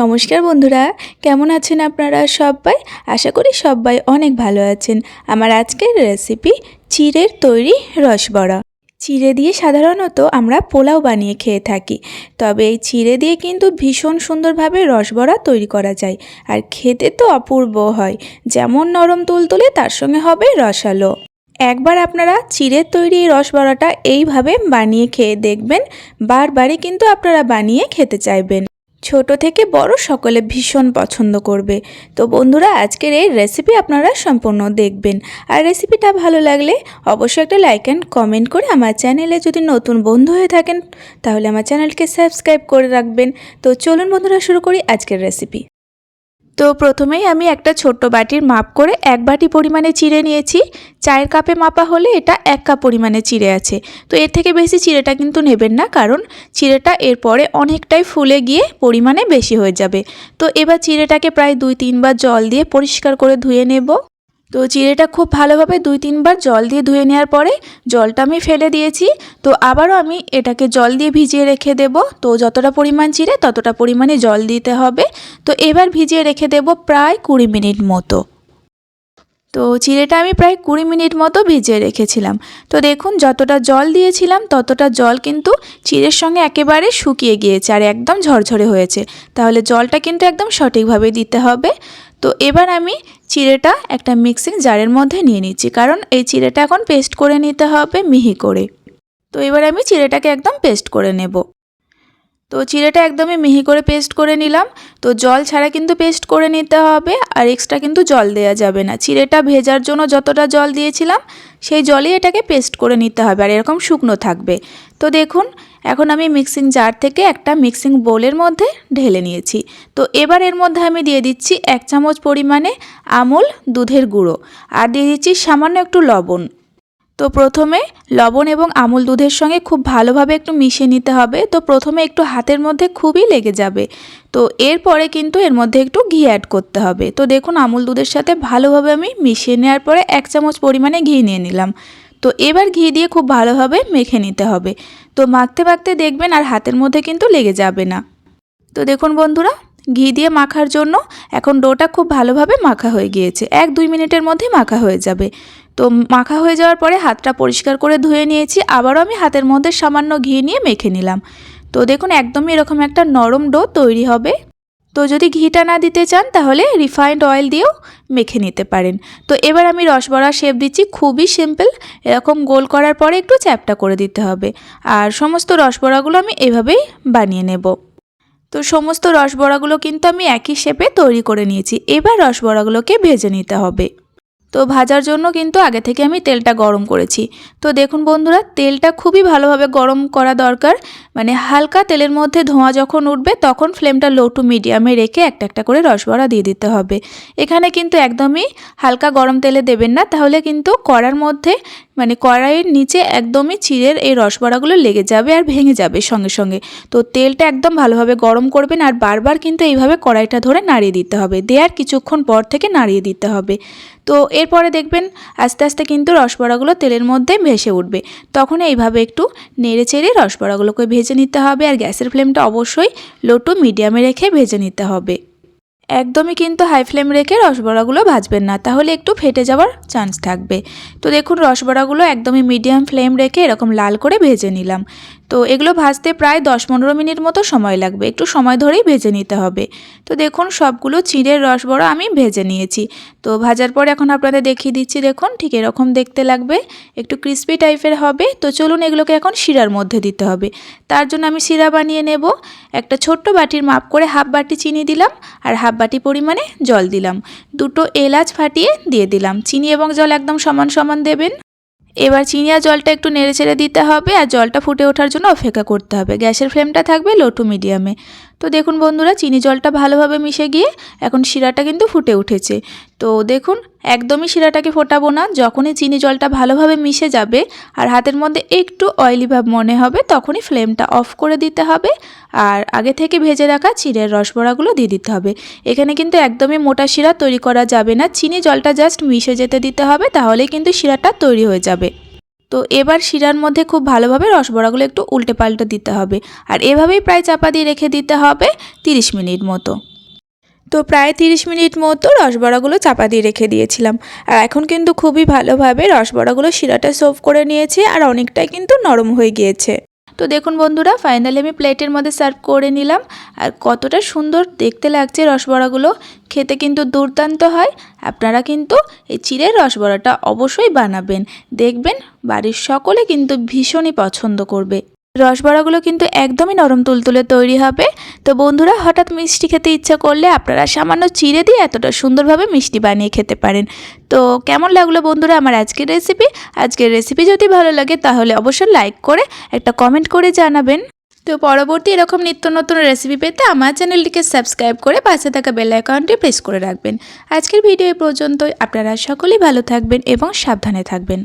নমস্কার বন্ধুরা, কেমন আছেন আপনারা সবাই? আশা করি সবাই অনেক ভালো আছেন। আমার আজকের রেসিপি চিড়ের তৈরি রসবড়া। চিড়ে দিয়ে সাধারণত আমরা পোলাও বানিয়ে খেয়ে থাকি, তবে এই চিড়ে দিয়ে কিন্তু ভীষণ সুন্দরভাবে রসবড়া তৈরি করা যায়, আর খেতে তো অপূর্ব হয়, যেমন নরম তুলতুলে তার সঙ্গে হবে রসালো। একবার আপনারা চিড়ের তৈরি রসবড়াটা এইভাবে বানিয়ে খেয়ে দেখবেন, বারবারই কিন্তু আপনারা বানিয়ে খেতে চাইবেন। ছোট থেকে বড় সকলে ভীষণ পছন্দ করবে। তো বন্ধুরা, আজকের এই রেসিপি আপনারা সম্পূর্ণ দেখবেন। আর রেসিপিটা ভালো লাগলে অবশ্যই একটা লাইক অ্যান্ড কমেন্ট করে আমার চ্যানেলে যদি নতুন বন্ধু হয়ে থাকেন, তাহলে আমার চ্যানেলকে সাবস্ক্রাইব করে রাখবেন। তো চলুন বন্ধুরা, শুরু করি আজকের রেসিপি তো প্রথমেই আমি একটা ছোট্ট বাটির মাপ করে এক বাটি পরিমাণে চিড়ে নিয়েছি। চায়ের কাপে মাপা হলে এটা এক কাপ পরিমাণে চিড়ে আছে। তো এর থেকে বেশি চিড়েটা কিন্তু নেবেন না, কারণ চিড়েটা এরপরে অনেকটাই ফুলে গিয়ে পরিমাণে বেশি হয়ে যাবে। তো এবার চিড়েটাকে প্রায় দুই তিনবার জল দিয়ে পরিষ্কার করে ধুয়ে নেব। তো চিড়েটা খুব ভালোভাবে দুই তিনবার জল দিয়ে ধুয়ে নেওয়ার পরে জলটা আমি ফেলে দিয়েছি। তো আবারও আমি এটাকে জল দিয়ে ভিজিয়ে রেখে দেব। তো যতটা পরিমাণ চিড়ে ততটা পরিমাণে জল দিতে হবে। তো এবার ভিজিয়ে রেখে দেব প্রায় কুড়ি মিনিট মতো। তো চিড়েটা আমি প্রায় কুড়ি মিনিট মতো ভিজিয়ে রেখেছিলাম। তো দেখুন, যতটা জল দিয়েছিলাম, ততটা জল কিন্তু চিড়ের সঙ্গে একেবারে শুকিয়ে গিয়েছে আর একদম ঝরঝরে হয়েছে। তাহলে জলটা কিন্তু একদম সঠিকভাবে দিতে হবে। তো এবার আমি চিড়েটা একটা মিক্সিং জারের মধ্যে নিয়ে নিচ্ছি, কারণ এই চিড়েটা এখন পেস্ট করে নিতে হবে মিহি করে। তো এবার আমি চিড়েটাকে একদম পেস্ট করে নেব। তো চিড়েটা একদমই মিহি করে পেস্ট করে নিলাম। তো জল ছাড়া কিন্তু পেস্ট করে নিতে হবে, আর এক্সট্রা কিন্তু জল দেওয়া যাবে না। চিড়েটা ভেজার জন্য যতটা জল দিয়েছিলাম, সেই জলই এটাকে পেস্ট করে নিতে হবে, আর এরকম শুকনো থাকবে। তো দেখুন এখন আমি মিক্সিং জার থেকে একটা মিক্সিং বোলের মধ্যে ঢেলে নিয়েছি। তো এবার এর মধ্যে আমি দিয়ে দিচ্ছি এক চামচ পরিমাণে আমুল দুধের গুঁড়ো আর দিয়ে দিচ্ছি সামান্য একটু লবণ। তো প্রথমে লবণ এবং আমুল দুধের সঙ্গে খুব ভালোভাবে একটু মিশিয়ে নিতে হবে। তো প্রথমে একটু হাতের মধ্যে খুবই লেগে যাবে। তো এরপরে কিন্তু এর মধ্যে একটু ঘি অ্যাড করতে হবে। তো দেখুন আমুল দুধের সাথে ভালোভাবে আমি মিশিয়ে নেওয়ার পরে এক চামচ পরিমাণে ঘি নিয়ে নিলাম। তো এবার ঘি দিয়ে খুব ভালোভাবে মেখে নিতে হবে। তো মাখতে মাখতে দেখবেন আর হাতের মধ্যে কিন্তু লেগে যাবে না। তো দেখুন বন্ধুরা, ঘি দিয়ে মাখার জন্য এখন ডোটা খুব ভালোভাবে মাখা হয়ে গিয়েছে। এক দুই মিনিটের মধ্যে মাখা হয়ে যাবে। তো মাখা হয়ে যাওয়ার পরে হাতটা পরিষ্কার করে ধুয়ে নিয়েছি, আবারও আমি হাতের মধ্যে সামান্য ঘি নিয়ে মেখে নিলাম। তো দেখুন একদমই এরকম একটা নরম ডো তৈরি হবে। তো যদি ঘিটা না দিতে চান, তাহলে রিফাইন্ড অয়েল দিয়েও মেখে নিতে পারেন। তো এবার আমি রসবড়া শেপ দিচ্ছি, খুবই সিম্পল এরকম গোল করার পরে একটু চ্যাপটা করে দিতে হবে। আর সমস্ত রসবড়াগুলো আমি এভাবেই বানিয়ে নেব। তো সমস্ত রসবড়াগুলো কিন্তু আমি একই শেপে তৈরি করে নিয়েছি। এবার রসবড়াগুলোকে ভেজে নিতে হবে। তো ভাজার জন্য কিন্তু আগে থেকে আমি তেলটা গরম করেছি। তো দেখুন বন্ধুরা, তেলটা খুবই ভালোভাবে গরম করা দরকার। মানে হালকা তেলের মধ্যে ধোঁয়া যখন উঠবে, তখন ফ্লেমটা লো টু মিডিয়ামে রেখে একটা একটা করে রসবড়া দিয়ে দিতে হবে। এখানে কিন্তু একদমই হালকা গরম তেলে দেবেন না, তাহলে কিন্তু কড়ার মধ্যে মানে কড়াইয়ের নিচে একদমই চিড়ের এই রসবড়াগুলো লেগে যাবে আর ভেঙে যাবে সঙ্গে সঙ্গে। তো তেলটা একদম ভালোভাবে গরম করবেন আর বারবার কিন্তু এইভাবে কড়াইটা ধরে নাড়িয়ে দিতে হবে। দেওয়ার কিছুক্ষণ পর থেকে নাড়িয়ে দিতে হবে। তো এরপরে দেখবেন আস্তে আস্তে কিন্তু রসবড়াগুলো তেলের মধ্যে ভেসে উঠবে। তখন এইভাবে একটু নেড়ে চেড়ে রসবড়াগুলোকে ভেজে নিতে হবে আর গ্যাসের ফ্লেমটা অবশ্যই লো টু মিডিয়ামে রেখে ভেজে নিতে হবে। একদমই কিন্তু হাই ফ্লেম রেখে রসবড়াগুলো ভাজবেন না, তাহলে একটু ফেটে যাওয়ার চান্স থাকবে। তো দেখুন, রসবড়াগুলো একদমই মিডিয়াম ফ্লেম রেখে এরকম লাল করে ভেজে নিলাম। তো এগুলো ভাজতে প্রায় দশ পনেরো মিনিট মতো সময় লাগবে। একটু সময় ধরেই ভেজে নিতে হবে। তো দেখুন, সবগুলো চিড়ের রসবড়া আমি ভেজে নিয়েছি। তো ভাজার পর এখন আপনাদের দেখিয়ে দিচ্ছি, দেখুন, ঠিক এরকম দেখতে লাগবে। একটু ক্রিস্পি টাইপের হবে। তো চলুন এগুলোকে এখন শিরার মধ্যে দিতে হবে। তার জন্য আমি শিরা বানিয়ে নেব। একটা ছোট্ট বাটির মাপ করে হাফ বাটি চিনি দিলাম আর হাফ বাটি পরিমাণে জল দিলাম। দুটো এলাচ ফাটিয়ে দিয়ে দিলাম। চিনি এবং জল একদম সমান সমান দেবেন। এবার চিনি আর জলটা একটু নেড়ে ছেড়ে দিতে হবে আর জলটা ফুটে ওঠার জন্য অপেক্ষা করতে হবে। গ্যাসের ফ্লেমটা থাকবে লো টু মিডিয়ামে তো দেখুন বন্ধুরা, চিনি জলটা ভালোভাবে মিশে গিয়ে এখন শিরাটা কিন্তু ফুটে উঠেছে। তো দেখুন, একদমই শিরাটাকে ফোটাবো না, যখনই চিনি জলটা ভালোভাবে মিশে যাবে আর হাতের মধ্যে একটু অয়েলি ভাব মনে হবে, তখনই ফ্লেমটা অফ করে দিতে হবে আর আগে থেকে ভেজে রাখা চিড়ের রসবড়াগুলো দিয়ে দিতে হবে। এখানে কিন্তু একদমই মোটা শিরা তৈরি করা যাবে না, চিনি জলটা জাস্ট মিশে যেতে দিতে হবে, তাহলেই কিন্তু শিরাটা তৈরি হয়ে যাবে। তো এবার শিরার মধ্যে খুব ভালোভাবে রসবড়াগুলো একটু উল্টে পাল্টে দিতে হবে। আর এভাবেই প্রায় চাপা দিয়ে রেখে দিতে হবে তিরিশ মিনিট মতো। তো প্রায় তিরিশ মিনিট মতো রসবড়াগুলো চাপা দিয়ে রেখে দিয়েছিলাম। আর এখন কিন্তু খুবই ভালোভাবে রসবড়াগুলো শিরাটা সোভ করে নিয়েছে আর অনেকটাই কিন্তু নরম হয়ে গিয়েছে। তো দেখুন বন্ধুরা ফাইনালি আমি প্লেটের মধ্যে সার্ভ করে নিলাম। আর কতটা সুন্দর দেখতে লাগছে রসবড়াগুলো। খেতে কিন্তু দুর্দান্ত হয়। আপনারা কিন্তু এই চিড়ের রসবড়াটা অবশ্যই বানাবেন। দেখবেন বাড়ির সকলে কিন্তু ভীষণই পছন্দ করবে। রসবড়াগুলো কিন্তু একদমই নরম তুলতুলে তৈরি হবে। তো বন্ধুরা, হঠাৎ মিষ্টি খেতে ইচ্ছা করলে আপনারা সামান্য চিড়ে দিয়ে এতটা সুন্দরভাবে মিষ্টি বানিয়ে খেতে পারেন। তো কেমন লাগল বন্ধুরা আমার আজকের রেসিপি আজকের রেসিপি যদি ভালো লাগে তাহলে অবশ্যই লাইক করে একটা কমেন্ট করে জানাবেন। তো পরবর্তী এরকম নিত্য নতুন রেসিপি পেতে আমার চ্যানেলটিকে সাবস্ক্রাইব করে পাশে থাকা বেল আইকনটি প্রেস করে রাখবেন। আজকের ভিডিও এ পর্যন্তই। আপনারা সকলেই ভালো থাকবেন এবং সাবধানে থাকবেন।